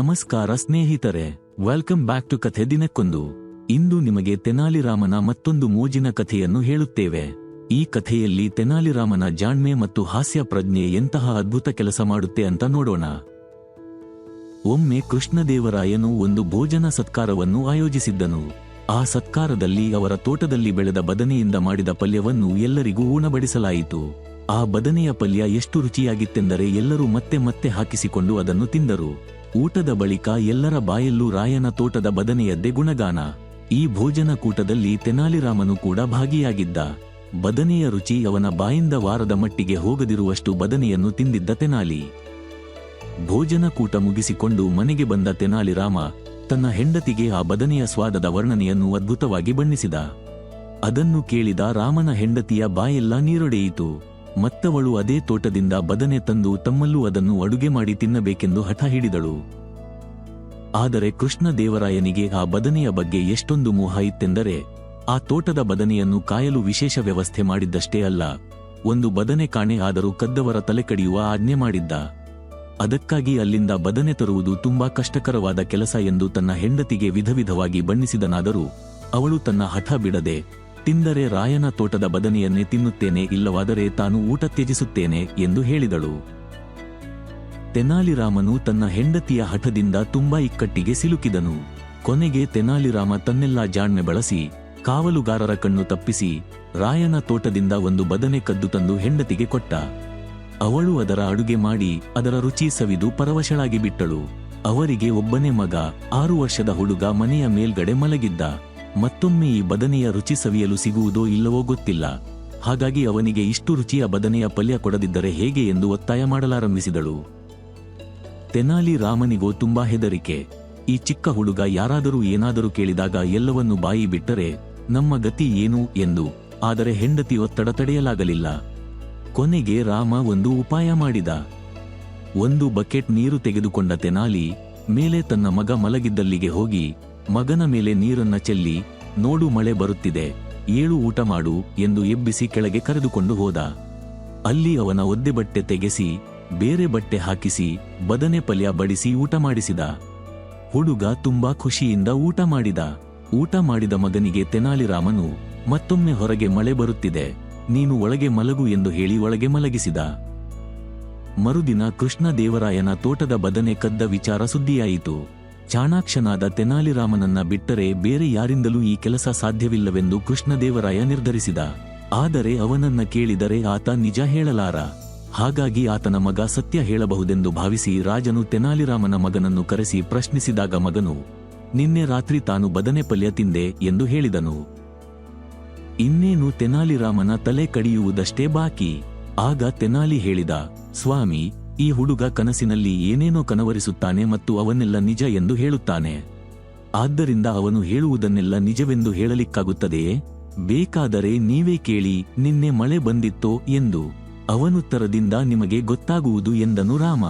ನಮಸ್ಕಾರ ಸ್ನೇಹಿತರೆ welcome back to ಕಥೆ ದಿನಕ್ಕೊಂದು. ಇಂದು ನಿಮಗೆ ತೆನಾಲಿರಾಮನ ಮತ್ತೊಂದು ಮೋಜಿನ ಕಥೆಯನ್ನು ಹೇಳುತ್ತೇವೆ. ಈ ಕಥೆಯಲ್ಲಿ ತೆನಾಲಿರಾಮನ ಜಾಣ್ಮೆ ಮತ್ತು ಹಾಸ್ಯ ಪ್ರಜ್ಞೆ ಎಂತಹ ಅದ್ಭುತ ಕೆಲಸ ಮಾಡುತ್ತೆ ಅಂತ ನೋಡೋಣ. ಒಮ್ಮೆ ಕೃಷ್ಣದೇವರಾಯನು ಒಂದು ಭೋಜನ ಸತ್ಕಾರವನ್ನು ಆಯೋಜಿಸಿದ್ದನು. ಆ ಸತ್ಕಾರದಲ್ಲಿ ಅವರ ತೋಟದಲ್ಲಿ ಬೆಳೆದ ಬದನೆಯಿಂದ ಮಾಡಿದ ಪಲ್ಯವನ್ನು ಎಲ್ಲರಿಗೂ ಉಣಬಡಿಸಲಾಯಿತು ಆ ಬದನೆಯ ಪಲ್ಯ ಎಷ್ಟು ರುಚಿಯಾಗಿತ್ತೆಂದರೆ ಎಲ್ಲರೂ ಮತ್ತೆ ಮತ್ತೆ ಹಾಕಿಸಿಕೊಂಡು ಅದನ್ನು ತಿಂದರು. ಊಟದ ಬಳಿಕ ಎಲ್ಲರ ಬಾಯಲ್ಲೂ ರಾಯನ ತೋಟದ ಬದನೆಯದ್ದೇ ಗುಣಗಾನ. ಈ ಭೋಜನ ಕೂಟದಲ್ಲಿ ತೆನಾಲಿರಾಮನು ಕೂಡ ಭಾಗಿಯಾಗಿದ್ದ. ಬದನೆಯ ರುಚಿ ಅವನ ಬಾಯಿಂದ ವಾರದ ಮಟ್ಟಿಗೆ ಹೋಗದಿರುವಷ್ಟು ಬದನೆಯನ್ನು ತಿಂದಿದ್ದ ತೆನಾಲಿ. ಭೋಜನ ಕೂಟ ಮುಗಿಸಿಕೊಂಡು ಮನೆಗೆ ಬಂದ ತೆನಾಲಿರಾಮ ತನ್ನ ಹೆಂಡತಿಗೆ ಆ ಬದನೆಯ ಸ್ವಾದದ ವರ್ಣನೆಯನ್ನು ಅದ್ಭುತವಾಗಿ ಬಣ್ಣಿಸಿದ. ಅದನ್ನು ಕೇಳಿದ ರಾಮನ ಹೆಂಡತಿಯ ಬಾಯೆಲ್ಲ ನೀರೊಡೆಯಿತು. ಮತ್ತವಳು ಅದೇ ತೋಟದಿಂದ ಬದನೆ ತಂದು ತಮ್ಮಲ್ಲೂ ಅದನ್ನು ಅಡುಗೆ ಮಾಡಿ ತಿನ್ನಬೇಕೆಂದು ಹಠ ಹಿಡಿದಳು. ಆದರೆ ಕೃಷ್ಣ ದೇವರಾಯನಿಗೆ ಆ ಬದನೆಯ ಬಗ್ಗೆ ಎಷ್ಟೊಂದು ಮೋಹ ಇತ್ತೆಂದರೆ, ಆ ತೋಟದ ಬದನೆಯನ್ನು ಕಾಯಲು ವಿಶೇಷ ವ್ಯವಸ್ಥೆ ಮಾಡಿದ್ದಷ್ಟೇ ಅಲ್ಲ, ಒಂದು ಬದನೆ ಕಾಣೆ ಆದರೂ ಕದ್ದವರ ತಲೆ ಕಡಿಯುವ ಆಜ್ಞೆ ಮಾಡಿದ್ದ. ಅದಕ್ಕಾಗಿ ಅಲ್ಲಿಂದ ಬದನೆ ತರುವುದು ತುಂಬಾ ಕಷ್ಟಕರವಾದ ಕೆಲಸ ಎಂದು ತನ್ನ ಹೆಂಡತಿಗೆ ವಿಧವಿಧವಾಗಿ ಬಣ್ಣಿಸಿದನಾದರೂ, ಅವಳು ತನ್ನ ಹಠ ಬಿಡದೆ ತಿಂದರೆ ರಾಯನ ತೋಟದ ಬದನೆಯನ್ನೇ ತಿನ್ನುತ್ತೇನೆ, ಇಲ್ಲವಾದರೆ ತಾನು ಊಟ ತ್ಯಜಿಸುತ್ತೇನೆ ಎಂದು ಹೇಳಿದಳು. ತೆನಾಲಿರಾಮನು ತನ್ನ ಹೆಂಡತಿಯ ಹಠದಿಂದ ತುಂಬಾ ಇಕ್ಕಟ್ಟಿಗೆ ಸಿಲುಕಿದನು. ಕೊನೆಗೆ ತೆನಾಲಿರಾಮ ತನ್ನೆಲ್ಲಾ ಜಾಣ್ಮೆ ಬಳಸಿ, ಕಾವಲುಗಾರರ ಕಣ್ಣು ತಪ್ಪಿಸಿ, ರಾಯನ ತೋಟದಿಂದ ಒಂದು ಬದನೆ ಕದ್ದು ತಂದು ಹೆಂಡತಿಗೆ ಕೊಟ್ಟ. ಅವಳು ಅದರ ಅಡುಗೆ ಮಾಡಿ, ಅದರ ರುಚಿ ಸವಿದು ಪರವಶಳಾಗಿ ಬಿಟ್ಟಳು. ಅವರಿಗೆ ಒಬ್ಬನೇ ಮಗ, ಆರು ವರ್ಷದ ಹುಡುಗ ಮನೆಯ ಮೇಲ್ಗಡೆ ಮಲಗಿದ್ದ. ಮತ್ತೊಮ್ಮೆ ಈ ಬದನೆಯ ರುಚಿ ಸವಿಯಲು ಸಿಗುವುದೋ ಇಲ್ಲವೋ ಗೊತ್ತಿಲ್ಲ. ಹಾಗಾಗಿ ಅವನಿಗೆ ಇಷ್ಟು ರುಚಿಯ ಬದನೆಯ ಪಲ್ಯ ಕೊಡದಿದ್ದರೆ ಹೇಗೆ ಎಂದು ಒತ್ತಾಯ ಮಾಡಲಾರಂಭಿಸಿದಳು. ತೆನಾಲಿ ರಾಮನಿಗೋ ತುಂಬಾ ಹೆದರಿಕೆ. ಈ ಚಿಕ್ಕ ಹುಡುಗ ಯಾರಾದರೂ ಏನಾದರೂ ಕೇಳಿದಾಗ ಎಲ್ಲವನ್ನು ಬಾಯಿ ಬಿಟ್ಟರೆ, ನಮ್ಮ ಗತಿ ಏನು ಎಂದು, ಆದರೆ ಹೆಂಡತಿ ಒತ್ತಡ ತಡೆಯಲಾಗಲಿಲ್ಲ. ಕೊನೆಗೆ ರಾಮ ಒಂದು ಉಪಾಯ ಮಾಡಿದ. ಒಂದು ಬಕೆಟ್ ನೀರು ತೆಗೆದುಕೊಂಡ ತೆನಾಲಿ, ಮೇಲೆ ತನ್ನ ಮಗ ಮಲಗಿದ್ದಲ್ಲಿಗೆ ಹೋಗಿ ಮಗನ ಮೇಲೆ ನೀರನ್ನ ಚೆಲ್ಲಿ, ನೋಡು ಮಳೆ ಬರುತ್ತಿದೆ, ಏಳು ಊಟ ಮಾಡು ಎಂದು ಎಬ್ಬಿಸಿ ಕೆಳಗೆ ಕರೆದುಕೊಂಡು ಹೋದ. ಅಲ್ಲಿ ಅವನ ಒದ್ದೆ ಬಟ್ಟೆ ತೆಗೆಸಿ, ಬೇರೆ ಬಟ್ಟೆ ಹಾಕಿಸಿ, ಬದನೆ ಪಲ್ಯ ಬಡಿಸಿ ಊಟ ಮಾಡಿಸಿದ. ಹುಡುಗ ತುಂಬಾ ಖುಷಿಯಿಂದ ಊಟ ಮಾಡಿದ. ಊಟ ಮಾಡಿದ ಮಗನಿಗೆ ತೆನಾಲಿರಾಮನು, ಮತ್ತೊಮ್ಮೆ ಹೊರಗೆ ಮಳೆ ಬರುತ್ತಿದೆ, ನೀನು ಒಳಗೆ ಮಲಗು ಎಂದು ಹೇಳಿ ಒಳಗೆ ಮಲಗಿಸಿದ. ಮರುದಿನ ಕೃಷ್ಣ ದೇವರಾಯನ ತೋಟದ ಬದನೆ ಕದ್ದ ವಿಚಾರ ಸುದ್ದಿಯಾಯಿತು. ಚಾಣಾಕ್ಷನಾದ ತೆನಾಲಿರಾಮನನ್ನ ಬಿಟ್ಟರೆ ಬೇರೆ ಯಾರಿಂದಲೂ ಈ ಕೆಲಸ ಸಾಧ್ಯವಿಲ್ಲವೆಂದು ಕೃಷ್ಣದೇವರಾಯ ನಿರ್ಧರಿಸಿದ. ಆದರೆ ಅವನನ್ನ ಕೇಳಿದರೆ ಆತ ನಿಜ ಹೇಳಲಾರ. ಹಾಗಾಗಿ ಆತನ ಮಗ ಸತ್ಯ ಹೇಳಬಹುದೆಂದು ಭಾವಿಸಿ ರಾಜನು ತೆನಾಲಿರಾಮನ ಮಗನನ್ನು ಕರೆಸಿ ಪ್ರಶ್ನಿಸಿದಾಗ ಮಗನು, ನಿನ್ನೆ ರಾತ್ರಿ ತಾನು ಬದನೆ ಪಲ್ಯ ತಿಂದೆ ಎಂದು ಹೇಳಿದನು. ಇನ್ನೇನು ತೆನಾಲಿರಾಮನ ತಲೆ ಕಡಿಯುವುದಷ್ಟೇ ಬಾಕಿ. ಆಗ ತೆನಾಲಿ ಹೇಳಿದ, ಸ್ವಾಮಿ ಈ ಹುಡುಗ ಕನಸಿನಲ್ಲಿ ಏನೇನೋ ಕನವರಿಸುತ್ತಾನೆ ಮತ್ತು ಅವನ್ನೆಲ್ಲ ನಿಜ ಎಂದು ಹೇಳುತ್ತಾನೆ. ಆದ್ದರಿಂದ ಅವನು ಹೇಳುವುದನ್ನೆಲ್ಲ ನಿಜವೆಂದು ಹೇಳಲಿಕ್ಕಾಗುತ್ತದೆಯೇ? ಬೇಕಾದರೆ ನೀವೇ ಕೇಳಿ, ನಿನ್ನೆ ಮಳೆ ಬಂದಿತ್ತೋ ಎಂದು. ಅವನುತ್ತರದಿಂದ ನಿಮಗೆ ಗೊತ್ತಾಗುವುದು ಎಂದನು ರಾಮ.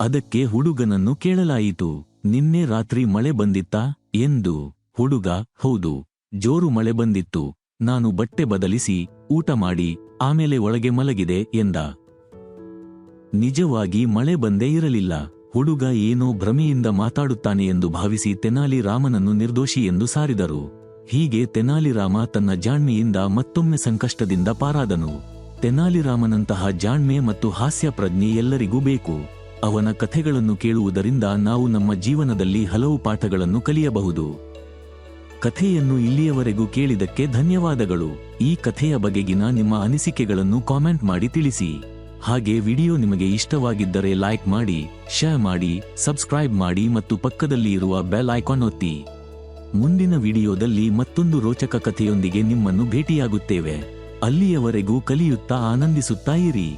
ಅದಕ್ಕೆ ಹುಡುಗನನ್ನು ಕೇಳಲಾಯಿತು. ನಿನ್ನೆ ರಾತ್ರಿ ಮಳೆ ಬಂದಿತ್ತಾ? ಎಂದು. ಹುಡುಗ, ಹೌದು. ಜೋರು ಮಳೆ ಬಂದಿತ್ತು. ನಾನು ಬಟ್ಟೆ ಬದಲಿಸಿ, ಊಟ ಮಾಡಿ, ಆಮೇಲೆ ಒಳಗೆ ಮಲಗಿದೆ ಎಂದ. ನಿಜವಾಗಿ ಮಳೆ ಬಂದೇ ಇರಲಿಲ್ಲ. ಹುಡುಗ ಏನೋ ಭ್ರಮೆಯಿಂದ ಮಾತಾಡುತ್ತಾನೆ ಎಂದು ಭಾವಿಸಿ ತೆನಾಲಿ ರಾಮನನ್ನು ನಿರ್ದೋಷಿ ಎಂದು ಸಾರಿದರು. ಹೀಗೆ ತೆನಾಲಿರಾಮ ತನ್ನ ಜಾಣ್ಮೆಯಿಂದ ಮತ್ತೊಮ್ಮೆ ಸಂಕಷ್ಟದಿಂದ ಪಾರಾದನು. ತೆನಾಲಿರಾಮನಂತಹ ಜಾಣ್ಮೆ ಮತ್ತು ಹಾಸ್ಯ ಪ್ರಜ್ಞೆ ಎಲ್ಲರಿಗೂ ಬೇಕು. ಅವನ ಕಥೆಗಳನ್ನು ಕೇಳುವುದರಿಂದ ನಾವು ನಮ್ಮ ಜೀವನದಲ್ಲಿ ಹಲವು ಪಾಠಗಳನ್ನು ಕಲಿಯಬಹುದು. ಕಥೆಯನ್ನು ಇಲ್ಲಿಯವರೆಗೂ ಕೇಳಿದಕ್ಕೆ ಧನ್ಯವಾದಗಳು. ಈ ಕಥೆಯ ಬಗೆಗಿನ ನಿಮ್ಮ ಅನಿಸಿಕೆಗಳನ್ನು ಕಾಮೆಂಟ್ ಮಾಡಿ ತಿಳಿಸಿ. ಹಾಗೆ ವಿಡಿಯೋ ನಿಮಗೆ ಇಷ್ಟವಾಗಿದ್ದರೆ ಲೈಕ್ ಮಾಡಿ, ಶೇರ್ ಮಾಡಿ, ಸಬ್ಸ್ಕ್ರೈಬ್ ಮಾಡಿ ಮತ್ತು ಪಕ್ಕದಲ್ಲಿ ಇರುವ ಬೆಲ್ ಐಕಾನ್ ಒತ್ತಿ. ಮುಂದಿನ ವಿಡಿಯೋದಲ್ಲಿ ಮತ್ತೊಂದು ರೋಚಕ ಕಥೆಯೊಂದಿಗೆ ನಿಮ್ಮನ್ನು ಭೇಟಿಯಾಗುತ್ತೇವೆ. ಅಲ್ಲಿಯವರೆಗೂ ಕಲಿಯುತ್ತಾ ಆನಂದಿಸುತ್ತಾ ಇರಿ.